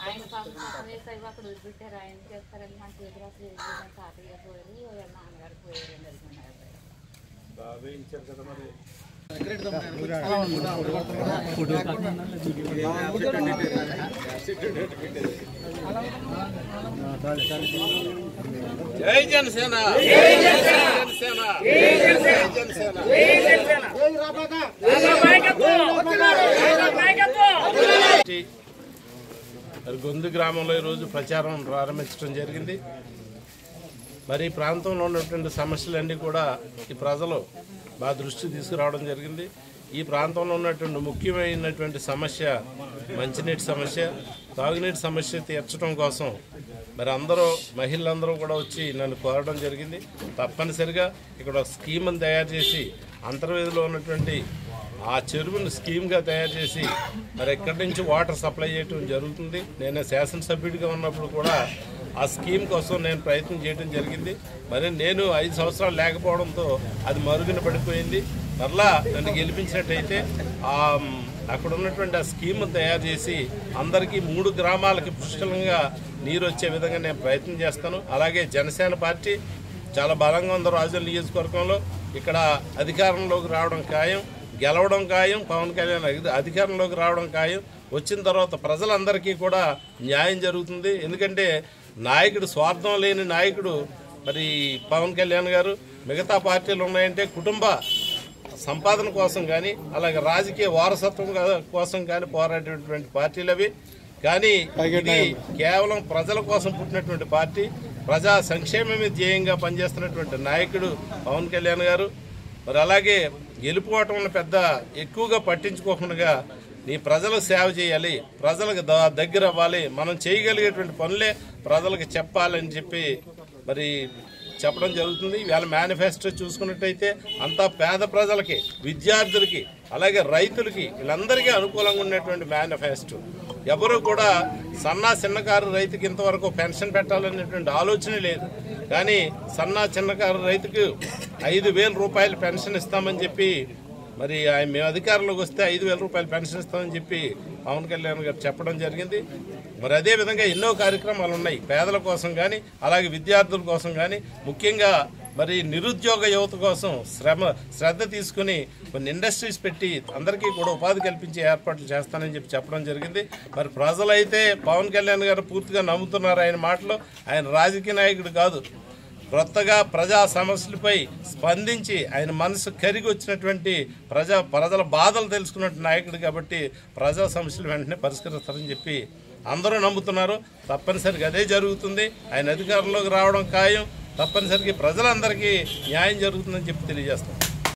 ఆయన పాపం పాపం వేసాయి అక్కడ వదిలిపెట్టారు ఆయన చేస్తారని మనకు ఎదురు అసలు ఎదురు తాతయ్య పోయారు వాళ్ళ నాన్నగారు పోయారు అని అనుకున్నారు జై జనసేన జై జనసేన జై జనసేన మరి గొంతు గ్రామంలో ఈరోజు ప్రచారం ప్రారంభించడం జరిగింది. మరి ఈ ప్రాంతంలో ఉన్నటువంటి సమస్యలన్నీ కూడా ఈ ప్రజలు మా దృష్టి తీసుకురావడం జరిగింది. ఈ ప్రాంతంలో ఉన్నటువంటి ముఖ్యమైనటువంటి సమస్య మంచినీటి సమస్య తాగునీటి సమస్య తీర్చడం కోసం మరి అందరూ మహిళలందరూ కూడా వచ్చి నన్ను కోరడం జరిగింది. తప్పనిసరిగా ఇక్కడ ఒక స్కీమ్ని తయారు చేసి అంతర్వేదిలో ఉన్నటువంటి ఆ చెరువును స్కీమ్గా తయారు చేసి మరి ఎక్కడి నుంచి వాటర్ సప్లై చేయటం జరుగుతుంది. నేను శాసనసభ్యుడిగా ఉన్నప్పుడు కూడా ఆ స్కీమ్ కోసం నేను ప్రయత్నం చేయడం జరిగింది. మరి నేను ఐదు సంవత్సరాలు లేకపోవడంతో అది మరుగున పడిపోయింది. మరలా నన్ను గెలిపించినట్టయితే అక్కడ ఉన్నటువంటి ఆ స్కీమ్ తయారు చేసి అందరికీ మూడు గ్రామాలకి పుష్కలంగా నీరు వచ్చే విధంగా నేను ప్రయత్నం చేస్తాను. అలాగే జనసేన పార్టీ చాలా బలంగా ఉంది రాజుల నియోజకవర్గంలో. ఇక్కడ అధికారంలోకి రావడం ఖాయం. గెలవడం ఖాయం పవన్ కళ్యాణ్ అధి- అధికారంలోకి రావడం ఖాయం. వచ్చిన తర్వాత ప్రజలందరికీ కూడా న్యాయం జరుగుతుంది. ఎందుకంటే నాయకుడు స్వార్థం లేని నాయకుడు మరి పవన్ కళ్యాణ్ గారు మిగతా పార్టీలు ఉన్నాయంటే కుటుంబ సంపాదన కోసం కానీ అలాగే రాజకీయ వారసత్వం కోసం కానీ పోరాడేటువంటి పార్టీలు అవి. కానీ ఇది కేవలం ప్రజల కోసం పుట్టినటువంటి పార్టీ. ప్రజా సంక్షేమమే ధ్యేయంగా పనిచేస్తున్నటువంటి నాయకుడు పవన్ కళ్యాణ్ గారు. మరి అలాగే గెలుపుకోవటం పెద్ద ఎక్కువగా పట్టించుకోకుండా నీ ప్రజలకు సేవ చేయాలి ప్రజలకు దగ్గర అవ్వాలి మనం చేయగలిగేటువంటి పనులే ప్రజలకు చెప్పాలని చెప్పి మరి చెప్పడం జరుగుతుంది. ఇవాళ మేనిఫెస్టో చూసుకున్నట్టయితే అంతా పేద ప్రజలకి విద్యార్థులకి అలాగే రైతులకి వీళ్ళందరికీ అనుకూలంగా ఉన్నటువంటి మేనిఫెస్టో. ఎవరు కూడా సన్నా చిన్నకారు రైతుకి ఇంతవరకు పెన్షన్ పెట్టాలనేటువంటి ఆలోచన లేదు. కానీ సన్నా చిన్నకారు రైతుకు ఐదు వేల రూపాయలు పెన్షన్ ఇస్తామని చెప్పి మరి ఆయన మేము అధికారంలోకి వస్తే ఐదు వేల రూపాయలు పెన్షన్ ఇస్తామని చెప్పి పవన్ కళ్యాణ్ గారు చెప్పడం జరిగింది. మరి అదే విధంగా ఎన్నో కార్యక్రమాలు ఉన్నాయి. పేదల కోసం కానీ అలాగే విద్యార్థుల కోసం కానీ ముఖ్యంగా మరి నిరుద్యోగ యువత కోసం శ్రమ శ్రద్ధ తీసుకుని కొన్ని ఇండస్ట్రీస్ పెట్టి అందరికీ కూడా ఉపాధి కల్పించే ఏర్పాట్లు చేస్తానని చెప్పి చెప్పడం జరిగింది. మరి ప్రజలైతే పవన్ కళ్యాణ్ గారు పూర్తిగా నమ్ముతున్నారు ఆయన మాటలు. ఆయన రాజకీయ నాయకుడు కాదు. కొత్తగా ప్రజా సమస్యలపై స్పందించి ఆయన మనసు కరిగి వచ్చినటువంటి ప్రజా ప్రజల బాధలు తెలుసుకున్నటువంటి నాయకుడు కాబట్టి ప్రజా సమస్యలు వెంటనే పరిష్కరిస్తారని చెప్పి అందరూ నమ్ముతున్నారు. తప్పనిసరిగా అదే జరుగుతుంది. ఆయన అధికారంలోకి రావడం ఖాయం. తప్పనిసరిగా ప్రజలందరికీ న్యాయం జరుగుతుందని చెప్పి తెలియజేస్తాం